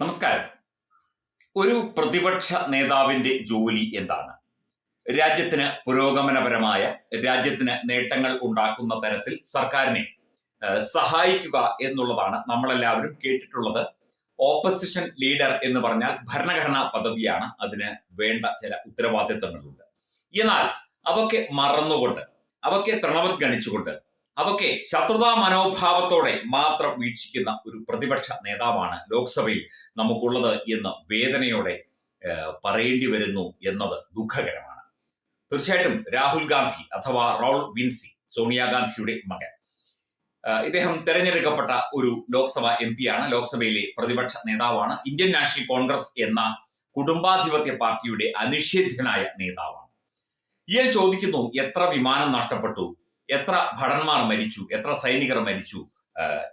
നമസ്കാരം. ഒരു പ്രതിപക്ഷ നേതാവിന്റെ ജോലി എന്താണ്? രാജ്യത്തിന് പുരോഗമനപരമായ രാജ്യത്തിന് നേട്ടങ്ങൾ ഉണ്ടാക്കുന്ന തരത്തിൽ സർക്കാരിനെ സഹായിക്കുക എന്നുള്ളതാണ് നമ്മളെല്ലാവരും കേട്ടിട്ടുള്ളത്. ഓപ്പോസിഷൻ ലീഡർ എന്ന് പറഞ്ഞാൽ ഭരണഘടനാ പദവിയാണ് അതിന് വേണ്ട ചില ഉത്തരവാദിത്തങ്ങളുണ്ട്. എന്നാൽ അവക്കെ മറന്നുകൊണ്ട് അതൊക്കെ തൃണവത്ഗണിച്ചുകൊണ്ട് അതൊക്കെ ശത്രുതാ മനോഭാവത്തോടെ മാത്രം വീക്ഷിക്കുന്ന ഒരു പ്രതിപക്ഷ നേതാവാണ് ലോക്സഭയിൽ നമുക്കുള്ളത് എന്ന് വേദനയോടെ പറയേണ്ടി വരുന്നു എന്നത് ദുഃഖകരമാണ്. തീർച്ചയായിട്ടും രാഹുൽ ഗാന്ധി അഥവാ റോൾ വിൻസി സോണിയാഗാന്ധിയുടെ മകൻ. ഇദ്ദേഹം തെരഞ്ഞെടുക്കപ്പെട്ട ഒരു ലോക്സഭ എം ആണ് ലോക്സഭയിലെ പ്രതിപക്ഷ നേതാവാണ്. ഇന്ത്യൻ നാഷണൽ കോൺഗ്രസ് എന്ന കുടുംബാധിപത്യ പാർട്ടിയുടെ അനിഷേധ്യനായ നേതാവാണ്. ഇയാൾ ചോദിക്കുന്നു എത്ര വിമാനം നഷ്ടപ്പെട്ടു? എത്ര ഭടന്മാർ മരിച്ചു എത്ര സൈനികർ മരിച്ചു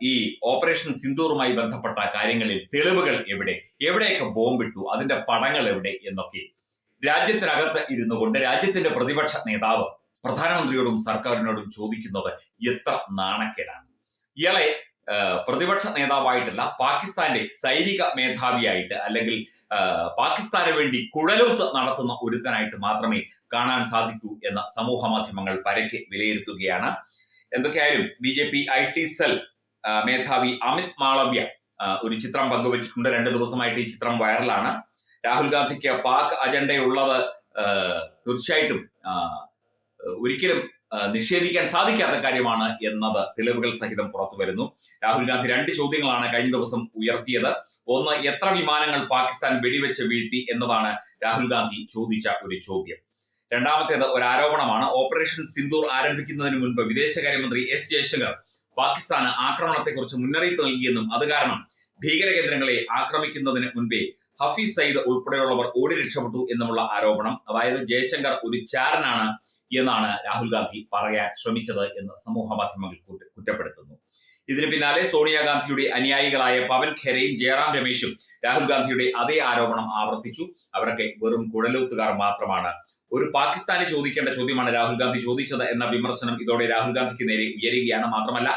ഈ ഓപ്പറേഷൻ സിന്ദൂറുമായി ബന്ധപ്പെട്ട കാര്യങ്ങളിൽ തെളിവുകൾ എവിടെ എവിടെയൊക്കെ ബോംബിട്ടു അതിന്റെ പടങ്ങൾ എവിടെ എന്നൊക്കെ. രാജ്യത്തിനകത്ത് ഇരുന്നു കൊണ്ട് രാജ്യത്തിന്റെ പ്രതിപക്ഷ നേതാവ് പ്രധാനമന്ത്രിയോടും സർക്കാരിനോടും ചോദിക്കുന്നത് എത്ര നാണക്കേടാണ്. ഇയാളെ പ്രതിപക്ഷ നേതാവായിട്ടല്ല പാകിസ്ഥാന്റെ സൈനിക മേധാവിയായിട്ട് അല്ലെങ്കിൽ പാകിസ്ഥാന് വേണ്ടി കുഴലൂത്ത് നടത്തുന്ന ഒരുത്തനായിട്ട് മാത്രമേ കാണാൻ സാധിക്കൂ എന്ന സമൂഹ മാധ്യമങ്ങൾ പരക്കെ വിലയിരുത്തുകയാണ്. എന്തൊക്കെയായാലും B J P I T cell മേധാവി അമിത് മാളവ്യ ഒരു ചിത്രം പങ്കുവച്ചിട്ടുണ്ട്. രണ്ട് ദിവസമായിട്ട് ഈ ചിത്രം വൈറലാണ്. രാഹുൽ ഗാന്ധിക്ക് പാക് അജണ്ടയുള്ളത് തീർച്ചയായിട്ടും ഒരിക്കലും നിഷേധിക്കാൻ സാധിക്കാത്ത കാര്യമാണ് എന്നത് തെളിവുകൾ സഹിതം പുറത്തു വരുന്നു. രാഹുൽ ഗാന്ധി രണ്ട് ചോദ്യങ്ങളാണ് കഴിഞ്ഞ ദിവസം ഉയർത്തിയത്. ഒന്ന് എത്ര വിമാനങ്ങൾ പാകിസ്ഥാൻ വെടിവെച്ച് വീഴ്ത്തി എന്നതാണ് രാഹുൽ ഗാന്ധി ചോദിച്ച ഒരു ചോദ്യം. രണ്ടാമത്തേത് ഒരു ആരോപണമാണ്. ഓപ്പറേഷൻ സിന്ദൂർ ആരംഭിക്കുന്നതിന് മുൻപ് വിദേശകാര്യമന്ത്രി എസ് ജയശങ്കർ പാകിസ്ഥാന് ആക്രമണത്തെക്കുറിച്ച് മുന്നറിയിപ്പ് നൽകിയെന്നും അത് കാരണം ഭീകര കേന്ദ്രങ്ങളെ ആക്രമിക്കുന്നതിന് മുൻപേ ഹഫീസ് സയ്യിദ് ഉൾപ്പെടെയുള്ളവർ ഓടി രക്ഷപ്പെട്ടു എന്നുമുള്ള ആരോപണം. അതായത് ജയശങ്കർ ഒരു ചാരനാണ് എന്നാണ് രാഹുൽ ഗാന്ധി പറയാൻ ശ്രമിച്ചത് എന്ന് സമൂഹ മാധ്യമങ്ങൾ കുറ്റപ്പെടുത്തുന്നു. ഇതിന് പിന്നാലെ സോണിയാഗാന്ധിയുടെ അനുയായികളായ പവൻ ഖേരയും ജയറാം രമേശും രാഹുൽ ഗാന്ധിയുടെ അതേ ആരോപണം ആവർത്തിച്ചു. അവരൊക്കെ വെറും കുഴലൂത്തുകാർ മാത്രമാണ്. ഒരു പാകിസ്ഥാനി ചോദിക്കേണ്ട ചോദ്യമാണ് രാഹുൽ ഗാന്ധി ചോദിച്ചത് എന്ന വിമർശനം ഇതോടെ രാഹുൽ ഗാന്ധിക്ക് നേരെ ഉയരുകയാണ്. മാത്രമല്ല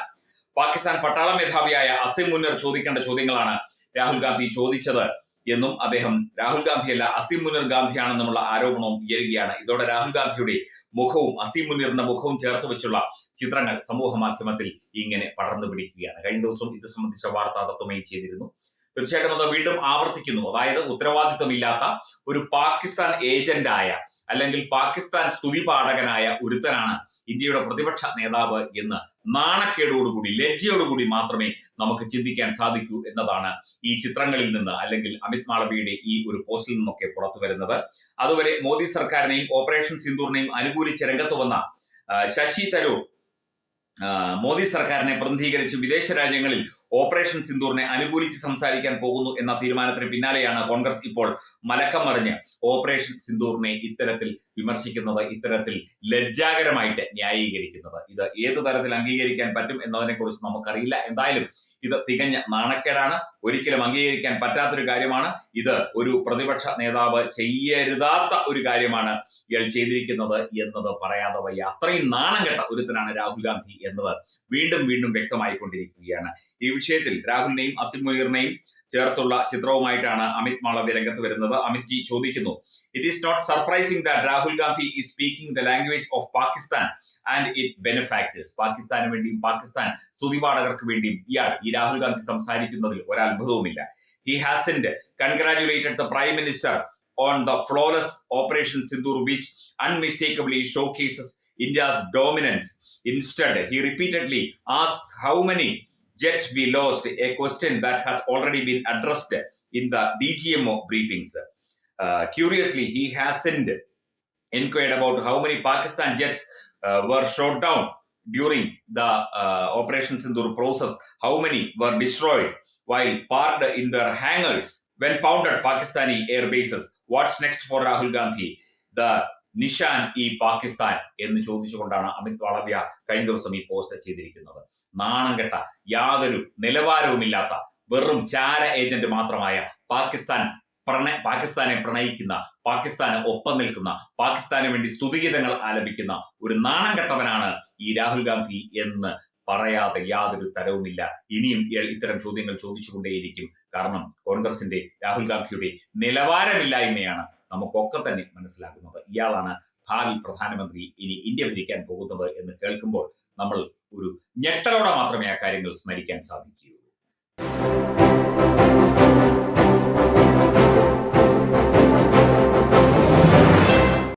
പാകിസ്ഥാൻ പട്ടാള മേധാവിയായ അസിം മുന്നർ ചോദിക്കേണ്ട ചോദ്യങ്ങളാണ് രാഹുൽ ഗാന്ധി ചോദിച്ചത്. എന്നും അദ്ദേഹം രാഹുൽ ഗാന്ധിയല്ല അസീം മുനീർ ഗാന്ധിയാണെന്നുമുള്ള ആരോപണവും ഉയരുകയാണ്. ഇതോടെ രാഹുൽ ഗാന്ധിയുടെ മുഖവും അസീം മുനീറിന്റെ മുഖവും ചേർത്ത് വെച്ചുള്ള ചിത്രങ്ങൾ സമൂഹ മാധ്യമത്തിൽ ഇങ്ങനെ പടർന്നു പിടിക്കുകയാണ്. കഴിഞ്ഞ ദിവസം ഇത് സംബന്ധിച്ച വാർത്ത തത്വമായി ചെയ്തിരുന്നു. തീർച്ചയായിട്ടും അത് വീണ്ടും ആവർത്തിക്കുന്നു. അതായത് ഉത്തരവാദിത്വമില്ലാത്ത ഒരു പാകിസ്ഥാൻ ഏജന്റായ അല്ലെങ്കിൽ പാകിസ്ഥാൻ സ്തുതി പാഠകനായ ഒരുത്തനാണ് ഇന്ത്യയുടെ പ്രതിപക്ഷ നേതാവ് എന്ന് നാണക്കേടോടുകൂടി ലജ്ജയോടുകൂടി മാത്രമേ നമുക്ക് ചിന്തിക്കാൻ സാധിക്കൂ എന്നതാണ് ഈ ചിത്രങ്ങളിൽ നിന്ന് അല്ലെങ്കിൽ അമിത് മാളവിയുടെ ഈ ഒരു പോസ്റ്റിൽ നിന്നൊക്കെ പുറത്തു വരുന്നത്. അതുവരെ മോദി സർക്കാരിനെയും ഓപ്പറേഷൻ സിന്ദൂറിനെയും അനുകൂലിച്ച് രംഗത്ത് വന്ന ശശി തരൂർ മോദി സർക്കാരിനെ പ്രതിനിധീകരിച്ച് വിദേശ രാജ്യങ്ങളിൽ ഓപ്പറേഷൻ സിന്ദൂറിനെ അനുകൂലിച്ച് സംസാരിക്കാൻ പോകുന്നു എന്ന തീരുമാനത്തിന് പിന്നാലെയാണ് കോൺഗ്രസ് ഇപ്പോൾ മലക്കം മറിഞ്ഞ് ഓപ്പറേഷൻ സിന്ദൂറിനെ ഇത്തരത്തിൽ വിമർശിക്കുന്നത് ഇത്തരത്തിൽ ലജ്ജാകരമായിട്ട് ന്യായീകരിക്കുന്നത്. ഇത് ഏതു തരത്തിൽ അംഗീകരിക്കാൻ പറ്റും എന്നതിനെക്കുറിച്ച് നമുക്കറിയില്ല. എന്തായാലും ഇത് തികഞ്ഞ നാണക്കേടാണ്. ഒരിക്കലും അംഗീകരിക്കാൻ പറ്റാത്തൊരു കാര്യമാണ്. ഇത് ഒരു പ്രതിപക്ഷ നേതാവ് ചെയ്യരുതാത്ത ഒരു കാര്യമാണ് ഇയാൾ ചെയ്തിരിക്കുന്നത് എന്നത് പറയാതെ വയ്യ. അത്രയും നാണം കെട്ട ഒരുത്തനാണ് രാഹുൽ ഗാന്ധി എന്നത് വീണ്ടും വീണ്ടും വ്യക്തമായിക്കൊണ്ടിരിക്കുകയാണ്. ഈ വിഷയത്തിൽ രാഹുലിനെയും അസിം മുനീറിനെയും ചേർത്തുള്ള ചിത്രവുമായിട്ടാണ് അമിത് മാളവ്യ രംഗത്ത് വരുന്നത്. അമിത് ജി ചോദിക്കുന്നു it is not surprising that Rahul Gandhi is speaking the language of Pakistan and it benefactors പാകിസ്ഥാന് വേണ്ടിയും പാകിസ്ഥാൻ സ്തുതിപാഠകർക്ക് വേണ്ടിയും ഇയാൾ ഈ രാഹുൽ ഗാന്ധി സംസാരിക്കുന്നതിൽ ഒരത്ഭുതവുമില്ല. He hasn't congratulated the prime minister on the flawless operation Sindoor which showcases India's dominance instead he repeatedly ask how many jets we lost, a question that has already been addressed in the DGMO briefings. Uh, curiously, he hasn't inquired about how many Pakistan jets uh, were shot down during the uh, Operation Sindur process, how many were destroyed while parked in their hangars when pounded Pakistani air bases. What's next for Rahul Gandhi? The Nishan e Pakistan എന്ന് ചോദിച്ചുകൊണ്ടാണ് അമിത് വളവ്യ കഴിഞ്ഞ ദിവസം ഈ post ചെയ്തിരിക്കുന്നത്. നാണം കെട്ട യാതൊരു നിലവാരവുമില്ലാത്ത വെറും ചാര ഏജന്റ് മാത്രമായ പാകിസ്ഥാൻ പ്രണ പാകിസ്ഥാനെ പ്രണയിക്കുന്ന പാകിസ്ഥാന് ഒപ്പം നിൽക്കുന്ന പാകിസ്ഥാന് വേണ്ടി സ്തുതിഗീതങ്ങൾ ആലപിക്കുന്ന ഒരു നാണം കെട്ടവനാണ് ഈ രാഹുൽ ഗാന്ധി എന്ന് പറയാതെ യാതൊരു തരവുമില്ല. ഇനിയും ഇത്തരം ചോദ്യങ്ങൾ ചോദിച്ചുകൊണ്ടേയിരിക്കും. കാരണം കോൺഗ്രസിന്റെ രാഹുൽ ഗാന്ധിയുടെ നിലവാരമില്ലായ്മയാണ് നമുക്കൊക്കെ തന്നെ മനസ്സിലാക്കുന്നത് ഇയാളാണ് ഭാവി പ്രധാനമന്ത്രി ഇനി ഇന്ത്യ ഭരിക്കാൻ പോകുന്നത് എന്ന് കേൾക്കുമ്പോൾ നമ്മൾ ഒരു ഞെട്ടലോടെ മാത്രമേ ആ കാര്യങ്ങൾ സ്മരിക്കാൻ സാധിക്കുകയുള്ളൂ